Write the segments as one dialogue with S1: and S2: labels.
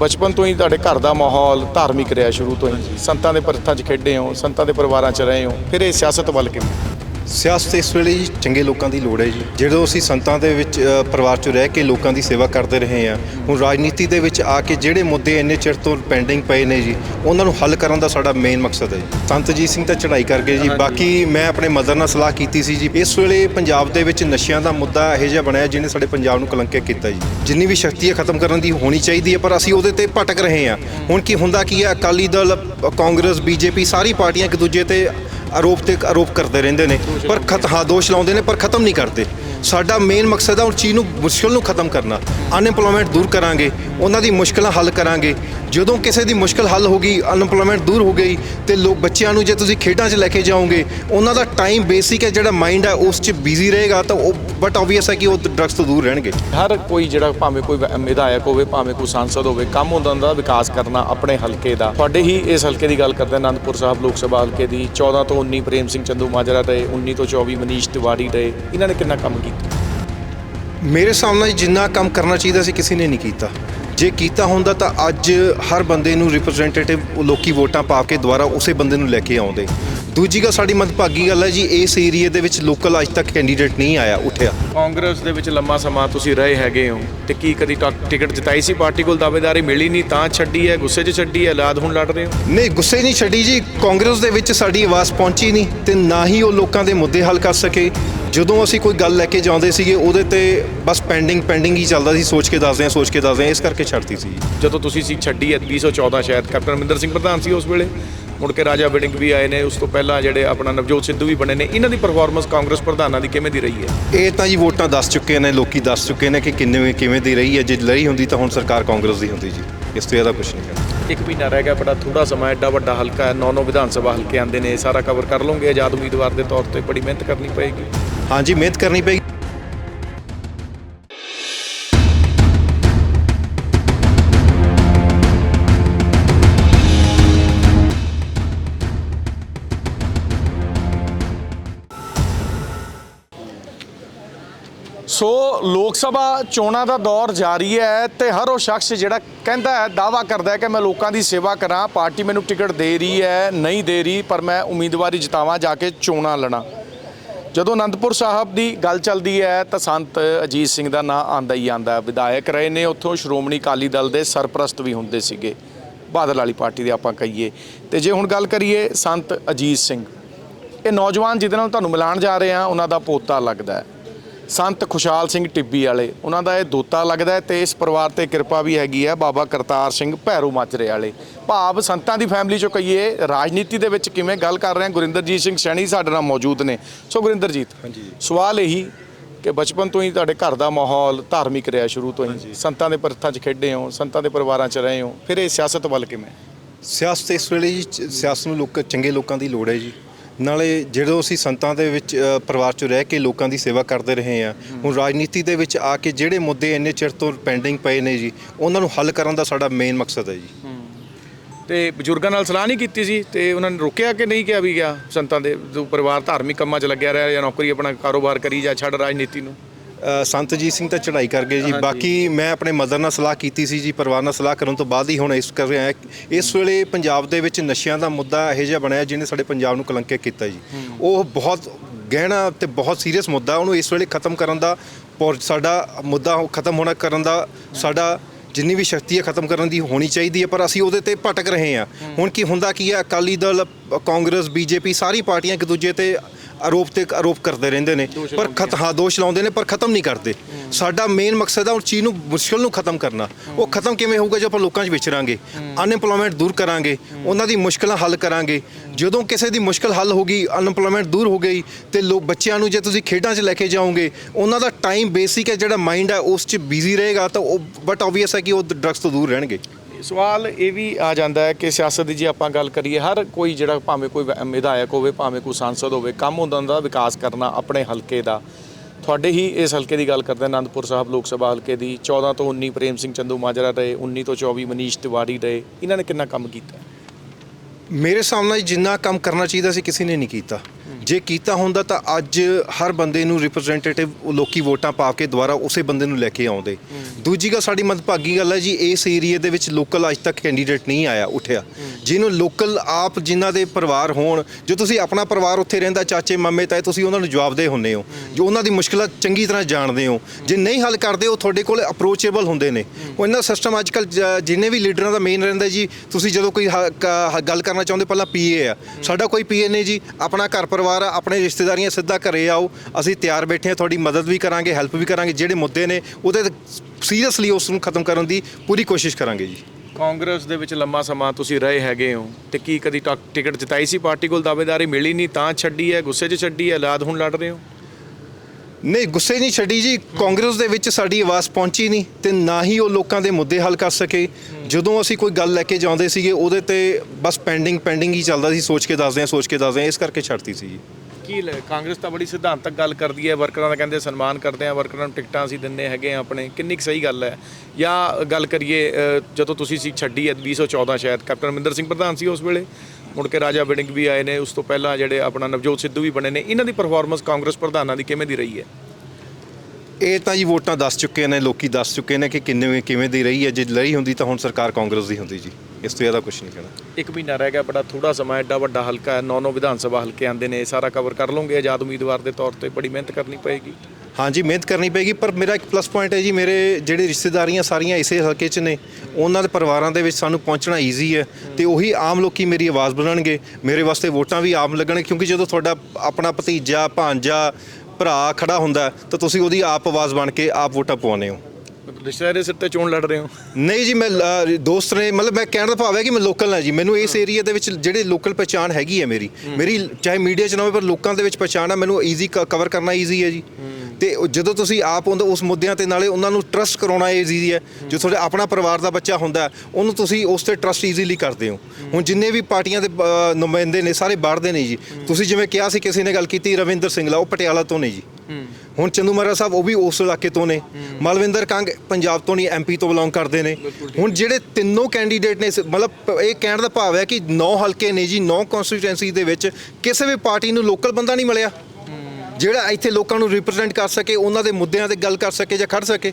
S1: ਬਚਪਨ ਤੋਂ ਹੀ ਤੁਹਾਡੇ ਘਰ ਦਾ ਮਾਹੌਲ, ਧਾਰਮਿਕ ਰਿਹਾ ਸ਼ੁਰੂ ਤੋਂ ਹੀ। ਸੰਤਾਂ ਦੇ ਪਰਥਾਂ 'ਚ ਖੇਡੇ ਹੋ, ਸੰਤਾਂ ਦੇ ਪਰਿਵਾਰਾਂ 'ਚ ਰਹੇ ਹੋ, ਫਿਰ ਇਹ ਸਿਆਸਤ ਵੱਲ ਕਿਵੇਂ?
S2: ਸਿਆਸਤ ਇਸ ਵੇਲੇ ਜੀ ਚੰਗੇ ਲੋਕਾਂ ਦੀ ਲੋੜ ਹੈ ਜੀ। ਜਦੋਂ ਅਸੀਂ ਸੰਤਾਂ ਦੇ ਵਿੱਚ ਪਰਿਵਾਰ 'ਚ ਰਹਿ ਕੇ ਲੋਕਾਂ ਦੀ ਸੇਵਾ ਕਰਦੇ ਰਹੇ ਹਾਂ ਹੁਣ ਰਾਜਨੀਤੀ ਦੇ ਵਿੱਚ ਆ ਕੇ ਜਿਹੜੇ ਮੁੱਦੇ ਇੰਨੇ ਚਿਰ ਤੋਂ ਪੈਂਡਿੰਗ ਪਏ ਨੇ ਜੀ ਉਹਨਾਂ ਨੂੰ ਹੱਲ ਕਰਨ ਦਾ ਸਾਡਾ ਮੇਨ ਮਕਸਦ ਹੈ ਸੰਤ ਜੀਤ ਸਿੰਘ ਤਾਂ ਚੜ੍ਹਾਈ ਕਰ ਗਏ ਜੀ ਬਾਕੀ ਮੈਂ ਆਪਣੇ ਮਦਰ ਨਾਲ ਸਲਾਹ ਕੀਤੀ ਸੀ ਜੀ ਇਸ ਵੇਲੇ ਪੰਜਾਬ ਦੇ ਵਿੱਚ ਨਸ਼ਿਆਂ ਦਾ ਮੁੱਦਾ ਇਹੋ ਜਿਹਾ ਬਣਿਆ ਜਿਹਨੇ ਸਾਡੇ ਪੰਜਾਬ ਨੂੰ ਕਲੰਕਿਤ ਕੀਤਾ ਜੀ। ਜਿੰਨੀ ਵੀ ਸ਼ਕਤੀ ਹੈ ਖਤਮ ਕਰਨ ਦੀ ਹੋਣੀ ਚਾਹੀਦੀ ਹੈ ਪਰ ਅਸੀਂ ਉਹਦੇ ਤੇ ਭਟਕ ਰਹੇ ਹਾਂ। ਹੁਣ ਕੀ ਹੁੰਦਾ ਕੀ ਹੈ ਅਕਾਲੀ ਦਲ ਕਾਂਗਰਸ ਬੀਜੇਪੀ ਸਾਰੀ ਪਾਰਟੀਆਂ ਇੱਕ ਦੂਜੇ ਤੇ ਆਰੋਪ ਤੇ ਆਰੋਪ ਕਰਦੇ ਰਹਿੰਦੇ ਨੇ, ਪਰ ਖਤ ਹਾਂ, ਦੋਸ਼ ਲਾਉਂਦੇ ਨੇ, ਪਰ ਖਤਮ ਨਹੀਂ ਕਰਦੇ। ਸਾਡਾ ਮੇਨ ਮਕਸਦ ਆ ਉਸ ਚੀਜ਼ ਨੂੰ ਮੁਸ਼ਕਲ ਨੂੰ ਖਤਮ ਕਰਨਾ। ਅਨਐਮਪਲੋਇਮੈਂਟ ਦੂਰ ਕਰਾਂਗੇ ਉਹਨਾਂ ਦੀ ਮੁਸ਼ਕਲਾਂ ਹੱਲ ਕਰਾਂਗੇ। ਜਦੋਂ ਕਿਸੇ ਦੀ ਮੁਸ਼ਕਲ ਹੱਲ ਹੋ ਗਈ ਅਨਐਮਪਲੋਇਮੈਂਟ ਦੂਰ ਹੋ ਗਈ ਤੇ ਲੋਕ ਬੱਚਿਆਂ ਨੂੰ ਜੇ ਤੁਸੀਂ ਖੇਡਾਂ 'ਚ ਲੈ ਕੇ ਜਾਓਗੇ ਉਹਨਾਂ ਦਾ ਟਾਈਮ ਬੇਸਿਕ ਹੈ ਜਿਹੜਾ ਮਾਈਂਡ ਹੈ ਉਸ 'ਚ ਬਿਜ਼ੀ ਰਹੇਗਾ ਤਾਂ ਉਹ ਬਟ ਆਬਵੀਅਸ ਹੈ ਕਿ ਉਹ ਡਰੱਗਸ ਤੋਂ ਦੂਰ ਰਹਿਣਗੇ।
S1: ਹਰ ਕੋਈ ਜਿਹੜਾ ਭਾਵੇਂ ਕੋਈ ਵਿਧਾਇਕ ਹੋਵੇ ਭਾਵੇਂ ਕੋਈ ਸੰਸਦ ਹੋਵੇ ਕੰਮ ਹੁੰਦਾ ਹੁੰਦਾ ਵਿਕਾਸ ਕਰਨਾ ਆਪਣੇ ਹਲਕੇ ਦਾ। ਤੁਹਾਡੇ ਹੀ ਇਸ ਹਲਕੇ ਦੀ ਗੱਲ ਕਰਦੇ ਹਾਂ, ਅਨੰਦਪੁਰ ਸਾਹਿਬ ਲੋਕ ਸਭਾ ਹਲਕੇ ਦੀ 14 ਤੋਂ 19 ਪ੍ਰੇਮ ਸਿੰਘ ਚੰਦੂ ਮਾਜਰਾ ਰਹੇ 19 ਤੋਂ 24 ਮਨੀਸ਼ ਤਿਵਾੜੀ ਰਹੇ ਇਹਨਾਂ ਨੇ ਕਿੰਨਾ ਕੰਮ ਕੀਤਾ?
S2: ਮੇਰੇ ਸਾਹਮਣੇ ਜਿੰਨਾ ਕੰਮ ਕਰਨਾ ਚਾਹੀਦਾ ਸੀ ਕਿਸੇ ਨੇ ਨਹੀਂ ਕੀਤਾ। ਜੇ ਕੀਤਾ ਹੁੰਦਾ ਤਾਂ ਅੱਜ ਹਰ ਬੰਦੇ ਨੂੰ ਰਿਪਰੈਜ਼ੈਂਟੇਟਿਵ ਲੋਕੀ ਵੋਟਾਂ ਪਾ ਕੇ ਦੁਬਾਰਾ ਉਸੇ ਬੰਦੇ ਨੂੰ ਲੈ ਕੇ ਆਉਂਦੇ। ਦੂਜੀ ਗੱਲ ਸਾਡੀ ਮਦਭਾਗੀ ਗੱਲ ਹੈ ਜੀ ਇਸ ਏਰੀਆ ਦੇ ਵਿੱਚ ਲੋਕਲ ਅੱਜ ਤੱਕ ਕੈਂਡੀਡੇਟ ਨਹੀਂ ਆਇਆ ਉੱਠਿਆ।
S1: ਕਾਂਗਰਸ ਦੇ ਵਿੱਚ ਲੰਮਾ ਸਮਾਂ ਤੁਸੀਂ ਰਹੇ ਹੈਗੇ ਹੋ ਤੇ ਕੀ ਕਦੀ ਟਿਕਟ ਜਿਤਾਈ ਸੀ? ਪਾਰਟੀ ਕੋਲ ਦਾਅਵੇਦਾਰੀ ਮਿਲੀ ਨਹੀਂ ਤਾਂ ਛੱਡੀ ਹੈ ਗੁੱਸੇ 'ਚ ਛੱਡੀ ਹੈ ਔਲਾਦ ਹੁਣ ਲੜ ਰਹੇ ਹੋ?
S2: ਨਹੀਂ ਗੁੱਸੇ ਨਹੀਂ ਛੱਡੀ ਜੀ। ਕਾਂਗਰਸ ਦੇ ਵਿੱਚ ਸਾਡੀ ਆਵਾਜ਼ ਪਹੁੰਚੀ ਨਹੀਂ ਤੇ ਨਾ ਹੀ ਉਹ ਲੋਕਾਂ ਦੇ ਮੁੱਦੇ ਹੱਲ ਕਰ ਸਕੇ। ਜਦੋਂ ਅਸੀਂ ਕੋਈ ਗੱਲ ਲੈ ਕੇ ਜਾਂਦੇ ਸੀਗੇ ਉਹਦੇ ਤੇ ਬਸ ਪੈਂਡਿੰਗ ਪੈਂਡਿੰਗ ਹੀ ਚੱਲਦਾ ਸੀ ਸੋਚ ਕੇ ਦੱਸਦੇ ਹਾਂ ਸੋਚ ਕੇ ਦੱਸਦੇ ਹਾਂ ਇਸ ਕਰਕੇ ਛੱਡਤੀ ਸੀ।
S1: ਜਦੋਂ ਤੁਸੀਂ ਸੀ ਛੱਡੀ ਹੈ 2014 ਸ਼ਾਇਦ ਕੈਪਟਨ ਅਮਰਿੰਦਰ ਸਿੰਘ ਪ੍ਰਧਾਨ ਸੀ ਉਸ ਵੇਲੇ। ਮੁੜ ਕੇ ਰਾਜਾ ਬਿਡਿੰਗ ਵੀ ਆਏ ਨੇ ਉਸ ਤੋਂ ਪਹਿਲਾਂ ਜਿਹੜੇ ਆਪਣਾ ਨਵਜੋਤ ਸਿੱਧੂ ਵੀ ਬਣੇ ਨੇ ਇਹਨਾਂ ਦੀ ਪਰਫਾਰਮੈਂਸ ਕਾਂਗਰਸ ਪ੍ਰਧਾਨਾਂ ਦੀ ਕਿਵੇਂ ਦੀ ਰਹੀ ਹੈ?
S2: ਇਹ ਤਾਂ ਜੀ ਵੋਟਾਂ ਦੱਸ ਚੁੱਕੇ ਨੇ ਲੋਕੀ ਦੱਸ ਚੁੱਕੇ ਨੇ ਕਿ ਕਿੰਨੇ ਕਿਵੇਂ ਦੀ ਰਹੀ ਹੈ ਜੇ ਲੜੀ ਹੁੰਦੀ ਤਾਂ ਹੁਣ ਸਰਕਾਰ ਕਾਂਗਰਸ ਦੀ ਹੁੰਦੀ ਜੀ ਇਸ ਤੋਂ ਜ਼ਿਆਦਾ ਕੁਝ ਨਹੀਂ ਕਰਨਾ
S1: ਇੱਕ ਮਹੀਨਾ ਰਹਿ ਗਿਆ, ਬੜਾ ਥੋੜਾ ਸਮਾਂ, ਐਡਾ ਵੱਡਾ ਹਲਕਾ ਹੈ। ਨੌ ਨੌ ਵਿਧਾਨ ਸਭਾ ਹਲਕੇ ਆਂਦੇ ਨੇ, ਸਾਰਾ ਕਵਰ ਕਰ ਲਓਗੇ ਆਜ਼ਾਦ ਉਮੀਦਵਾਰ ਦੇ ਤੌਰ ਤੇ ਬੜੀ ਮਿਹਨਤ ਕਰਨੀ ਪਏਗੀ।
S2: ਹਾਂਜੀ, ਮਿਹਨਤ ਕਰਨੀ ਪਏਗੀ।
S1: ਸੋ ਲੋਕ ਸਭਾ ਚੋਣਾਂ ਦਾ ਦੌਰ ਜਾਰੀ ਹੈ ਤੇ ਹਰ ਉਹ ਸ਼ਖਸ ਜਿਹੜਾ ਕਹਿੰਦਾ ਹੈ ਦਾਵਾ ਕਰਦਾ ਹੈ ਕਿ ਮੈਂ ਲੋਕਾਂ ਦੀ ਸੇਵਾ ਕਰਾਂ, ਪਾਰਟੀ ਮੈਨੂੰ ਟਿਕਟ ਦੇ ਰਹੀ ਹੈ, ਨਹੀਂ ਦੇ ਰਹੀ, ਪਰ ਮੈਂ ਉਮੀਦਵਾਰੀ ਜਿਤਾਵਾਂ, ਜਾ ਕੇ ਚੋਣਾਂ ਲੜਾਂ। ਜਦੋਂ ਅਨੰਦਪੁਰ ਸਾਹਿਬ ਦੀ ਗੱਲ ਚੱਲਦੀ ਹੈ, ਤਾਂ ਸੰਤ ਅਜੀਤ ਸਿੰਘ ਦਾ ਨਾਂ ਆਂਦਾ ਹੀ ਆਂਦਾ ਵਿਧਾਇਕ ਰਹੇ ਨੇ ਉੱਥੋਂ, ਸ਼੍ਰੋਮਣੀ ਅਕਾਲੀ ਦਲ ਦੇ ਸਰਪ੍ਰਸਤ ਵੀ ਹੁੰਦੇ ਸੀਗੇ। ਬਾਦਲ ਵਾਲੀ ਪਾਰਟੀ ਦੇ ਆਪਾਂ ਕਹੀਏ। ਤੇ ਜੇ ਹੁਣ ਗੱਲ ਕਰੀਏ ਸੰਤ ਅਜੀਤ ਸਿੰਘ, ਇਹ ਨੌਜਵਾਨ ਜਿਹਦੇ ਨਾਲ ਤੁਹਾਨੂੰ ਮਿਲਾਣ ਜਾ ਰਹੇ ਆ ਉਹਨਾਂ ਦਾ ਪੋਤਾ ਲੱਗਦਾ ਹੈ। ਸੰਤ ਖੁਸ਼ਹਾਲ ਸਿੰਘ ਟਿੱਬੀ ਵਾਲੇ ਉਹਨਾਂ ਦਾ ਇਹ ਦੋਤਾ ਲੱਗਦਾ ਤੇ ਇਸ ਪਰਿਵਾਰ ਤੇ ਕਿਰਪਾ ਵੀ ਹੈਗੀ ਹੈ ਬਾਬਾ ਕਰਤਾਰ ਸਿੰਘ ਭੈਰੋ ਮਾਜਰੇ ਵਾਲੇ। ਭਾਵ ਸੰਤਾਂ ਦੀ ਫੈਮਿਲੀ ਚੋਂ ਕਹੀਏ ਰਾਜਨੀਤੀ ਦੇ ਵਿੱਚ ਕਿਵੇਂ ਗੱਲ ਕਰ ਰਹੇ ਹਾਂ ਗੁਰਿੰਦਰਜੀਤ ਸਿੰਘ ਸੈਣੀ ਸਾਡੇ ਨਾਲ ਮੌਜੂਦ ਨੇ। ਸੋ ਗੁਰਿੰਦਰਜੀਤ
S2: ਹਾਂਜੀ।
S1: ਸਵਾਲ ਇਹੀ ਕਿ ਬਚਪਨ ਤੋਂ ਹੀ ਤੁਹਾਡੇ ਘਰ ਦਾ ਮਾਹੌਲ ਧਾਰਮਿਕ ਰਿਹਾ ਸ਼ੁਰੂ ਤੋਂ ਹੀ। ਸੰਤਾਂ ਦੇ ਪਰਥਾਂ 'ਚ ਖੇਡੇ ਹੋ ਸੰਤਾਂ ਦੇ ਪਰਿਵਾਰਾਂ 'ਚ ਰਹੇ ਹੋ ਫਿਰ ਇਹ ਸਿਆਸਤ ਵੱਲ ਕਿਵੇਂ?
S2: ਸਿਆਸਤ ਇਸ ਵੇਲੇ ਜੀ ਸਿਆਸਤ ਨੂੰ ਲੋਕ ਚੰਗੇ ਲੋਕਾਂ ਦੀ ਲੋੜ ਹੈ ਜੀ। ਨਾਲੇ ਜਦੋਂ ਅਸੀਂ ਸੰਤਾਂ ਦੇ ਵਿੱਚ ਪਰਿਵਾਰ 'ਚ ਰਹਿ ਕੇ ਲੋਕਾਂ ਦੀ ਸੇਵਾ ਕਰਦੇ ਰਹੇ ਹਾਂ, ਹੁਣ ਰਾਜਨੀਤੀ ਦੇ ਵਿੱਚ ਆ ਕੇ ਜਿਹੜੇ ਮੁੱਦੇ ਇੰਨੇ ਚਿਰ ਤੋਂ ਪੈਂਡਿੰਗ ਪਏ ਨੇ ਜੀ, ਉਹਨਾਂ ਨੂੰ ਹੱਲ ਕਰਨ ਦਾ ਸਾਡਾ ਮੇਨ ਮਕਸਦ ਹੈ ਜੀ।
S1: ਤੇ ਬਜ਼ੁਰਗਾਂ ਨਾਲ ਸਲਾਹ ਨਹੀਂ ਕੀਤੀ ਸੀ ਤੇ ਉਹਨਾਂ ਨੇ ਰੋਕਿਆ ਕਿ ਨਹੀਂ ਕਿਹਾ ਵੀ ਗਿਆ ਸੰਤਾਂ ਦੇ ਤੂੰ ਪਰਿਵਾਰ ਧਾਰਮਿਕ ਕੰਮਾਂ 'ਚ ਲੱਗਿਆ ਰਿਹਾ ਜਾਂ ਨੌਕਰੀ ਆਪਣਾ ਕਾਰੋਬਾਰ ਕਰੀ ਜਾਂ ਛੱਡ ਰਾਜਨੀਤੀ ਨੂੰ?
S2: ਅ, ਸੰਤ ਜੀਤ ਸਿੰਘ ਤਾਂ ਚੜ੍ਹਾਈ ਕਰ ਗਏ ਜੀ। ਬਾਕੀ ਮੈਂ ਆਪਣੇ ਮਦਰ ਨਾਲ ਸਲਾਹ ਕੀਤੀ ਸੀ ਜੀ ਪਰਿਵਾਰ ਨਾਲ ਸਲਾਹ ਕਰਨ ਤੋਂ ਬਾਅਦ ਹੀ ਹੁਣ ਇਸ ਕਰ ਰਿਹਾ। ਇਸ ਵੇਲੇ ਪੰਜਾਬ ਦੇ ਵਿੱਚ ਨਸ਼ਿਆਂ ਦਾ ਮੁੱਦਾ ਇਹੋ ਜਿਹਾ ਬਣਿਆ ਜਿਹਨੇ ਸਾਡੇ ਪੰਜਾਬ ਨੂੰ ਕਲੰਕਿਤ ਕੀਤਾ ਜੀ। ਉਹ ਬਹੁਤ ਗਹਿਣਾ ਤੇ ਬਹੁਤ ਸੀਰੀਅਸ ਮੁੱਦਾ ਉਹਨੂੰ ਇਸ ਵੇਲੇ ਖਤਮ ਕਰਨ ਦਾ ਸਾਡਾ ਮੁੱਦਾ ਖਤਮ ਹੋਣਾ ਕਰਨ ਦਾ ਸਾਡਾ ਜਿੰਨੀ ਵੀ ਸ਼ਕਤੀ ਹੈ ਖਤਮ ਕਰਨ ਦੀ ਹੋਣੀ ਚਾਹੀਦੀ ਹੈ ਪਰ ਅਸੀਂ ਉਹਦੇ ਤੇ ਭਟਕ ਰਹੇ ਹਾਂ। ਹੁਣ ਕੀ ਹੁੰਦਾ ਕੀ ਹੈ ਅਕਾਲੀ ਦਲ ਕਾਂਗਰਸ ਬੀਜੇਪੀ ਸਾਰੀ ਪਾਰਟੀਆਂ ਇੱਕ ਦੂਜੇ ਤੇ ਆਰੋਪ ਤੇ ਆਰੋਪ ਕਰਦੇ ਰਹਿੰਦੇ ਨੇ ਪਰ ਖਤ ਹਾਂ ਦੋਸ਼ ਲਾਉਂਦੇ ਨੇ ਪਰ ਖਤਮ ਨਹੀਂ ਕਰਦੇ। ਸਾਡਾ ਮੇਨ ਮਕਸਦ ਹੈ ਉਸ ਚੀਜ਼ ਨੂੰ ਮੁਸ਼ਕਲ ਨੂੰ ਖਤਮ ਕਰਨਾ। ਉਹ ਖਤਮ ਕਿਵੇਂ ਹੋਊਗਾ ਜੇ ਆਪਾਂ ਲੋਕਾਂ 'ਚ ਵਿਚਰਾਂਗੇ ਅਨਐਮਪਲੋਇਮੈਂਟ ਦੂਰ ਕਰਾਂਗੇ। ਉਹਨਾਂ ਦੀ ਮੁਸ਼ਕਲਾਂ ਹੱਲ ਕਰਾਂਗੇ। ਜਦੋਂ ਕਿਸੇ ਦੀ ਮੁਸ਼ਕਲ ਹੱਲ ਹੋ ਗਈ ਅਨਐਮਪਲੋਇਮੈਂਟ ਦੂਰ ਹੋ ਗਈ ਤੇ ਲੋਕ ਬੱਚਿਆਂ ਨੂੰ ਜੇ ਤੁਸੀਂ ਖੇਡਾਂ 'ਚ ਲੈ ਕੇ ਜਾਓਗੇ ਉਹਨਾਂ ਦਾ ਟਾਈਮ ਬੇਸਿਕ ਹੈ ਜਿਹੜਾ ਮਾਈਂਡ ਹੈ ਉਸ 'ਚ ਬਿਜ਼ੀ ਰਹੇਗਾ ਤਾਂ ਉਹ ਬਟ ਆਬਵੀਅਸ ਹੈ ਕਿ ਉਹ ਡਰੱਗਸ ਤੋਂ ਦੂਰ ਰਹਿਣਗੇ।
S1: ਸਵਾਲ ਇਹ ਵੀ ਆ ਜਾਂਦਾ ਹੈ ਕਿ ਸਿਆਸਤ ਦੀ ਜੇ ਆਪਾਂ ਗੱਲ ਕਰੀਏ ਹਰ ਕੋਈ ਜਿਹੜਾ ਭਾਵੇਂ ਕੋਈ ਵਿਧਾਇਕ ਹੋਵੇ ਭਾਵੇਂ ਕੋਈ ਸੰਸਦ ਹੋਵੇ ਕੰਮ ਹੁੰਦਾ ਹੁੰਦਾ ਵਿਕਾਸ ਕਰਨਾ ਆਪਣੇ ਹਲਕੇ ਦਾ। ਤੁਹਾਡੇ ਹੀ ਇਸ ਹਲਕੇ ਦੀ ਗੱਲ ਕਰਦੇ ਹਾਂ, ਅਨੰਦਪੁਰ ਸਾਹਿਬ ਲੋਕ ਸਭਾ ਹਲਕੇ ਦੀ। 14 ਤੋਂ 19 ਪ੍ਰੇਮ ਸਿੰਘ ਚੰਦੂ ਮਾਜਰਾ ਰਹੇ 19 ਤੋਂ 24 ਮਨੀਸ਼ ਤਿਵਾੜੀ ਰਹੇ। ਇਹਨਾਂ ਨੇ ਕਿੰਨਾ ਕੰਮ ਕੀਤਾ?
S2: ਮੇਰੇ ਸਾਹਮਣੇ ਜਿੰਨਾ ਕੰਮ ਕਰਨਾ ਚਾਹੀਦਾ ਸੀ ਕਿਸੇ ਨੇ ਨਹੀਂ ਕੀਤਾ। ਜੇ ਕੀਤਾ ਹੁੰਦਾ ਤਾਂ ਅੱਜ ਹਰ ਬੰਦੇ ਨੂੰ ਰਿਪਰੈਜ਼ੈਂਟੇਟਿਵ ਲੋਕੀ ਵੋਟਾਂ ਪਾ ਕੇ ਦੁਬਾਰਾ ਉਸੇ ਬੰਦੇ ਨੂੰ ਲੈ ਕੇ ਆਉਂਦੇ। ਦੂਜੀ ਗੱਲ ਸਾਡੀ ਮਦਭਾਗੀ ਗੱਲ ਹੈ ਜੀ, ਇਸ ਏਰੀਆ ਦੇ ਵਿੱਚ ਲੋਕਲ ਅੱਜ ਤੱਕ ਕੈਂਡੀਡੇਟ ਨਹੀਂ ਆਇਆ, ਉੱਠਿਆ। ਜਿਹਨੂੰ ਲੋਕਲ ਆਪ ਜਿਨ੍ਹਾਂ ਦੇ ਪਰਿਵਾਰ ਹੋਣ, ਜੋ ਤੁਸੀਂ ਆਪਣਾ ਪਰਿਵਾਰ ਉੱਥੇ ਰਹਿੰਦਾ, ਚਾਚੇ, ਮਾਮੇ, ਤਾਏ, ਤੁਸੀਂ ਉਹਨਾਂ ਨੂੰ ਜਵਾਬਦੇ ਹੁੰਦੇ ਹੋ। ਜੋ ਉਹਨਾਂ ਦੀ ਮੁਸ਼ਕਲਾਂ ਚੰਗੀ ਤਰ੍ਹਾਂ ਜਾਣਦੇ ਹੋ। ਜੇ ਨਹੀਂ ਹੱਲ ਕਰਦੇ, ਉਹ ਤੁਹਾਡੇ ਕੋਲ ਅਪਰੋਚੇਬਲ ਹੁੰਦੇ ਨੇ। ਉਹ ਇਹਨਾਂ ਸਿਸਟਮ ਅੱਜ ਕੱਲ ਜਿੰਨੇ ਵੀ ਲੀਡਰਾਂ ਦਾ ਮੇਨ ਰਹਿੰਦਾ ਜੀ, ਤੁਸੀਂ ਜਦੋਂ ਕੋਈ ਗੱਲ ਕਰਨਾ ਚਾਹੁੰਦੇ ਪਹਿਲਾਂ ਪੀਏ ਆ। ਸਾਡਾ ਕੋਈ ਪੀਏ ਨਹੀਂ ਜੀ। ਆਪਣਾ ਘਰ ਪਰਿਵਾਰ ਆ, ਆਪਣੇ ਰਿਸ਼ਤੇਦਾਰੀਆਂ ਸਿੱਧਾ ਘਰੇ ਆਓ। ਅਸੀਂ ਤਿਆਰ ਬੈਠੇ ਆ, ਤੁਹਾਡੀ ਮਦਦ ਵੀ ਕਰਾਂਗੇ, ਹੈਲਪ ਵੀ ਕਰਾਂਗੇ। ਜਿਹੜੇ ਮੁੱਦੇ ਨੇ, ਉਹਦੇ ਸੀਰੀਅਸਲੀ ਉਸ ਨੂੰ ਖਤਮ ਕਰਨ ਦੀ ਪੂਰੀ ਕੋਸ਼ਿਸ਼ ਕਰਾਂਗੇ ਜੀ।
S1: ਕਾਂਗਰਸ ਦੇ ਵਿੱਚ ਲੰਮਾ ਸਮਾਂ ਤੁਸੀਂ ਰਹੇ ਹੈਗੇ ਹੋ ਤੇ ਕੀ ਕਦੀ ਟਾ- ਟਿਕਟ ਜਿਤਾਈ ਸੀ? ਪਾਰਟੀ ਕੋਲ ਦਾਅਵੇਦਾਰੀ ਮਿਲੀ ਨਹੀਂ, ਤਾਂ ਛੱਡੀ ਹੈ, ਗੁੱਸੇ 'ਚ ਛੱਡੀ ਹੈ, ਲਾਦ ਹੁਣ ਲੜ ਰਹੇ ਹੋ?
S2: ਨਹੀਂ, ਗੁੱਸੇ ਨਹੀਂ ਛੱਡੀ ਜੀ। ਕਾਂਗਰਸ ਦੇ ਵਿੱਚ ਸਾਡੀ ਆਵਾਜ਼ ਪਹੁੰਚੀ ਨਹੀਂ ਤੇ ਨਾ ਹੀ ਉਹ ਲੋਕਾਂ ਦੇ ਮੁੱਦੇ ਹੱਲ ਕਰ ਸਕੇ। ਜਦੋਂ ਅਸੀਂ ਕੋਈ ਗੱਲ ਲੈ ਕੇ ਜਾਂਦੇ ਸੀਗੇ, ਉਹਦੇ ਤੇ ਬਸ ਪੈਂਡਿੰਗ ਪੈਂਡਿੰਗ ਹੀ ਚੱਲਦਾ ਸੀ। ਸੋਚ ਕੇ ਦੱਸਦੇ ਆ ਸੋਚ ਕੇ ਦੱਸਦੇ ਆ ਇਸ ਕਰਕੇ ਛੱਡਤੀ ਸੀ ਜੀ।
S1: ਕੀ ਲੈ- ਕਾਂਗਰਸ ਤਾਂ ਬੜੀ ਸਿਧਾਂਤਕ ਗੱਲ ਕਰਦੀ ਹੈ ਵਰਕਰਾਂ ਦਾ ਕਹਿੰਦੇ ਸਨਮਾਨ ਕਰਦੇ ਆ ਵਰਕਰਾਂ ਨੂੰ ਟਿਕਟਾਂ ਅਸੀਂ ਦਿੰਨੇ ਹੈਗੇ ਆ ਆਪਣੇ। ਕਿੰਨੀ ਕੁ ਸਹੀ ਗੱਲ ਹੈ। ਜਾਂ ਗੱਲ ਕਰੀਏ ਅ, ਜਦੋਂ ਤੁਸੀਂ ਸੀ ਛੱਡੀ ਹੈ 2014 ਸ਼ਾਇਦ ਕੈਪਟਨ ਅਮਰਿੰਦਰ ਸਿੰਘ ਪ੍ਰਧਾਨ ਸੀ ਉਸ ਵੇਲੇ ਮੁੜ ਕੇ ਰਾਜਾ ਬਿਡਿੰਗ ਵੀ ਆਏ ਨੇ ਉਸ ਤੋਂ ਪਹਿਲਾਂ ਜਿਹੜੇ ਆਪਣਾ ਨਵਜੋਤ ਸਿੱਧੂ ਵੀ ਬਣੇ ਨੇ ਇਹਨਾਂ ਦੀ ਪਰਫਾਰਮੈਂਸ ਕਾਂਗਰਸ ਪ੍ਰਧਾਨਾਂ ਦੀ ਕਿਵੇਂ ਦੀ ਰਹੀ ਹੈ?
S2: ਇਹ ਤਾਂ ਜੀ ਵੋਟਾਂ ਦੱਸ ਚੁੱਕੇ ਨੇ ਲੋਕੀ ਦੱਸ ਚੁੱਕੇ ਨੇ ਕਿ ਕਿੰਨੇ ਕਿਵੇਂ ਦੀ ਰਹੀ ਹੈ ਜੇ ਲਈ ਹੁੰਦੀ ਤਾਂ ਹੁਣ ਸਰਕਾਰ ਕਾਂਗਰਸ ਦੀ ਹੁੰਦੀ ਜੀ। ਇਸ ਤੋਂ ਜ਼ਿਆਦਾ ਕੁਝ ਨਹੀਂ ਕਹਿਣਾ।
S1: ਇੱਕ ਮਹੀਨਾ ਰਹਿ ਗਿਆ ਬੜਾ ਥੋੜਾ ਸਮਾਂ ਐਡਾ ਵੱਡਾ ਹਲਕਾ ਹੈ ਨੌ ਨੌ ਵਿਧਾਨ ਸਭਾ ਹਲਕੇ ਆਂਦੇ ਨੇ ਇਹ ਸਾਰਾ ਕਵਰ ਕਰ ਲਓਗੇ ਆਜ਼ਾਦ ਉਮੀਦਵਾਰ ਦੇ ਤੌਰ ਤੇ ਬੜੀ ਮਿਹਨਤ ਕਰਨੀ ਪਏਗੀ।
S2: ਹਾਂਜੀ ਮਿਹਨਤ ਕਰਨੀ ਪਏਗੀ ਪਰ ਮੇਰਾ ਇੱਕ ਪਲੱਸ ਪੁਆਇੰਟ ਹੈ ਜੀ ਮੇਰੇ ਜਿਹੜੇ ਰਿਸ਼ਤੇਦਾਰੀਆਂ ਸਾਰੀਆਂ ਇਸੇ ਹਲਕੇ 'ਚ ਨੇ ਉਹਨਾਂ ਦੇ ਪਰਿਵਾਰਾਂ ਦੇ ਵਿੱਚ ਸਾਨੂੰ ਪਹੁੰਚਣਾ ਈਜ਼ੀ ਹੈ ਤੇ ਉਹੀ ਆਮ ਲੋਕੀ ਮੇਰੀ ਆਵਾਜ਼ ਬਣਨਗੇ ਮੇਰੇ ਵਾਸਤੇ ਵੋਟਾਂ ਵੀ ਆਮ ਲੱਗਣ ਕਿਉਂਕਿ ਜਦੋਂ ਤੁਹਾਡਾ ਆਪਣਾ ਭਤੀਜਾ ਭਾਂਜਾ ਭਰਾ ਖੜਾ ਹੁੰਦਾ ਤਾਂ ਤੁਸੀਂ ਉਹਦੀ ਆਪ ਆਵਾਜ਼ ਬਣ ਕੇ ਆਪ ਵੋਟਾਂ ਪਵਾਉਂਦੇ ਹੋ।
S1: ਰਿਸ਼ਤੇਦਾਰ ਦੇ ਸਿਰ ਤੇ ਚੋਣ ਲੜ ਰਹੇ ਹੋ?
S2: ਨਹੀਂ ਜੀ ਮੈਂ ਅ, ਦੋਸਤ ਨੇ ਮਤਲਬ ਮੈਂ ਕਹਿਣ ਦਾ ਭਾਵ ਹੈ ਕਿ ਮੈਂ ਲੋਕਲ ਹਾਂ ਜੀ। ਮੈਨੂੰ ਇਸ ਏਰੀਆ ਦੇ ਵਿੱਚ ਜਿਹੜੇ ਲੋਕਲ ਪਛਾਣ ਹੈਗੀ ਹੈ ਮੇਰੀ ਮੇਰੀ ਚਾਹੇ ਮੀਡੀਆ 'ਚ ਨਾ ਹੋਵੇ ਪਰ ਲੋਕਾਂ ਦੇ ਵਿੱਚ ਪਛਾਣ ਆ ਮੈਨੂੰ ਈਜ਼ੀ ਕਵਰ ਕਰਨਾ ਈਜ਼ੀ ਹੈ ਜੀ। ਤੇ ਉਹ ਜਦੋਂ ਤੁਸੀਂ ਆਪ ਉਹਦੇ ਉਸ ਮੁੱਦਿਆਂ ਤੇ ਨਾਲੇ ਉਹਨਾਂ ਨੂੰ ਟਰਸਟ ਕਰਾਉਣਾ ਈਜ਼ੀ ਹੈ ਜੋ ਤੁਹਾਡੇ ਆਪਣਾ ਪਰਿਵਾਰ ਦਾ ਬੱਚਾ ਹੁੰਦਾ ਹੈ, ਉਹਨੂੰ ਤੁਸੀਂ ਉਸ ਤੇ ਟਰਸਟ ਈਜ਼ੀਲੀ ਕਰਦੇ ਹੋ। ਹੁਣ ਜਿੰਨੇ ਵੀ ਪਾਰਟੀਆਂ ਦੇ ਅ, ਨੁਮਾਇੰਦੇ ਨੇ ਸਾਰੇ ਬਾਹਰ ਦੇ ਨੇ ਜੀ। ਤੁਸੀਂ ਜਿਵੇਂ ਕਿਹਾ ਸੀ ਕਿਸੇ ਨੇ ਗੱਲ ਕੀਤੀ ਰਵਿੰਦਰ ਸਿੰਘਲਾ ਉਹ ਪਟਿਆਲਾ ਤੋਂ ਨੇ ਜੀ। ਹੁਣ ਚੰਦੂ ਮਹਾਰਾਜ ਸਾਹਿਬ ਉਹ ਵੀ ਉਸ ਇਲਾਕੇ ਤੋਂ ਨੇ। ਮਲਵਿੰਦਰ ਕੰਗ ਪੰਜਾਬ ਤੋਂ ਨਹੀਂ ਐਮਪੀ ਤੋਂ ਬਿਲੋਂਗ ਕਰਦੇ ਨੇ। ਹੁਣ ਜਿਹੜੇ ਤਿੰਨੋਂ ਕੈਂਡੀਡੇਟ ਨੇ ਮਤਲਬ ਇਹ ਕਹਿਣ ਦਾ ਭਾਵ ਹੈ ਕਿ 9 ਹਲਕੇ ਨੇ ਜੀ 9 ਕਨਸਟੀਟੂਐਂਸੀ ਦੇ ਵਿੱਚ ਕਿਸੇ ਵੀ ਪਾਰਟੀ ਨੂੰ ਲੋਕਲ ਬੰਦਾ ਨਹੀਂ ਮਿਲਿਆ। ਜਿਹੜਾ ਇੱਥੇ ਲੋਕਾਂ ਨੂੰ ਰਿਪਰੈਜ਼ੈਂਟ ਕਰ ਸਕੇ ਉਹਨਾਂ ਦੇ ਮੁੱਦਿਆਂ ਤੇ ਗੱਲ ਕਰ ਸਕੇ ਜਾਂ ਖੜ ਸਕੇ।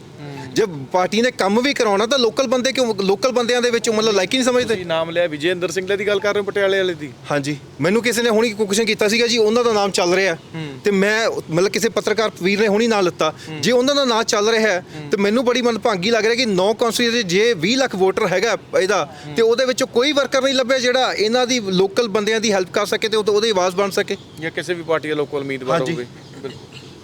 S2: ਜੇ ਪਾਰਟੀ ਨੇ ਕੰਮ ਵੀ ਕਰਾਉਣਾ ਤਾਂ ਲੋਕਲ ਬੰਦੇ ਕਿਉਂ ਲੋਕਲ ਬੰਦਿਆਂ ਦੇ ਵਿੱਚ ਮਤਲਬ ਲਾਈਕ ਹੀ ਨਹੀਂ ਸਮਝਦੇ?
S1: ਤੁਸੀਂ ਨਾਮ ਲਿਆ ਵਿਜੇਂਦਰ ਸਿੰਘਲੇ ਦੀ ਗੱਲ ਕਰ ਰਹੇ ਹੋ ਪਟਿਆਲੇ ਵਾਲੇ ਦੀ।
S2: ਹਾਂਜੀ। ਮੈਨੂੰ ਕਿਸੇ ਨੇ ਹੁਣੀ ਕੁਐਸਚਨ ਕੀਤਾ ਸੀਗਾ ਜੀ ਉਹਨਾਂ ਦਾ ਨਾਮ ਚੱਲ ਰਿਹਾ ਤੇ ਮੈਂ ਮਤਲਬ ਕਿਸੇ ਪੱਤਰਕਾਰ ਵੀਰ ਨੇ ਹੁਣੀ ਨਾਂ ਲਿੱਤਾ। ਜੇ ਉਹਨਾਂ ਦਾ ਨਾਮ ਚੱਲ ਰਿਹਾ ਹੈ ਤੇ ਮੈਨੂੰ ਬੜੀ ਮਨਭਾਗੀ ਲੱਗ ਰਿਹਾ ਕਿ 9 ਕੌਂਸਟੀਟਿਊਂਸੀ ਜੇ 20 ਲੱਖ ਵੋਟਰ ਹੈਗਾ ਇਹਦਾ ਤੇ ਉਹਦੇ ਵਿੱਚੋਂ ਕੋਈ ਵਰਕਰ ਨਹੀਂ ਲੱਭਿਆ ਜਿਹੜਾ ਇਹਨਾਂ ਦੀ ਲੋਕਲ ਬੰਦਿਆਂ ਦੀ ਹੈਲਪ ਕਰ ਸਕੇ ਤੇ ਉਹ- ਉਹਦੀ ਆਵਾਜ਼ ਬਣ ਸਕੇ।
S1: ਜਾਂ ਕਿਸੇ ਵੀ ਪਾਰਟੀ ਦਾ ਲੋਕਲ ਉਮੀਦਵਾਰ
S2: ਹਾਂਜੀ।
S1: ਹੋਵੇ।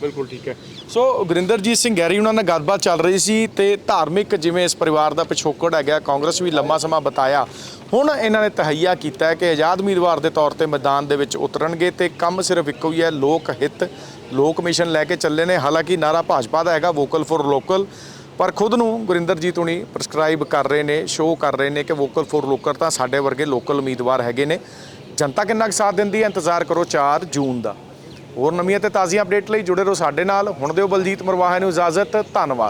S1: ਬਿਲਕੁਲ ਠੀਕ ਹੈ। ਸੋ ਗੁਰਿੰਦਰਜੀਤ ਸਿੰਘ ਗੈਰੀ ਉਹਨਾਂ ਨਾਲ ਗੱਲਬਾਤ ਚੱਲ ਰਹੀ ਸੀ ਤੇ ਧਾਰਮਿਕ ਜਿਵੇਂ ਇਸ ਪਰਿਵਾਰ ਦਾ ਪਿਛੋਕੜ ਹੈਗਾ, ਕਾਂਗਰਸ ਵੀ ਲੰਮਾ ਸਮਾਂ ਬਤਾਇਆ। ਹੁਣ ਇਹਨਾਂ ਨੇ ਤਹਈਆ ਕੀਤਾ ਕਿ ਆਜ਼ਾਦ ਉਮੀਦਵਾਰ ਦੇ ਤੌਰ ਤੇ ਮੈਦਾਨ ਦੇ ਵਿੱਚ ਉਤਰਨਗੇ ਤੇ ਕੰਮ ਸਿਰਫ ਇੱਕੋ ਹੀ ਹੈ, ਲੋਕ ਹਿੱਤ। ਲੋਕ ਮਿਸ਼ਨ ਲੈ ਕੇ ਚੱਲੇ ਨੇ, ਹਾਲਾਂਕਿ ਨਾਰਾ ਭਾਜਪਾ ਦਾ ਹੈਗਾ, ਵੋਕਲ ਫॉर ਲੋਕਲ। ਪਰ ਖੁਦ ਨੂੰ ਗੁਰਿੰਦਰਜੀਤ ਹੁਣੀ ਪ੍ਰਸਕ੍ਰਾਈਬ ਕਰ ਰਹੇ ਨੇ ਸ਼ੋਅ ਕਰ ਰਹੇ ਨੇ ਕਿ ਵੋਕਲ ਫॉर ਲੋਕਲ ਤਾਂ ਸਾਡੇ ਵਰਗੇ ਲੋਕਲ ਉਮੀਦਵਾਰ ਹੈਗੇ ਨੇ। ਜਨਤਾ ਕਿੰਨਾ ਕੁ ਸਾਥ ਦਿੰਦੀ ਹੈ? ਇੰਤਜ਼ਾਰ ਕਰੋ 4 ਜੂਨ ਦਾ। ਹੋਰ ਨਵੀਆਂ ਤੇ ਤਾਜ਼ੀਆਂ ਅਪਡੇਟ ਲਈ ਜੁੜੇ ਰਹੋ ਸਾਡੇ ਨਾਲ। ਹੁਣ ਦਿਓ ਬਲਜੀਤ ਮਰਵਾਹਾ ਨੂੰ ਇਜਾਜ਼ਤ, ਧੰਨਵਾਦ।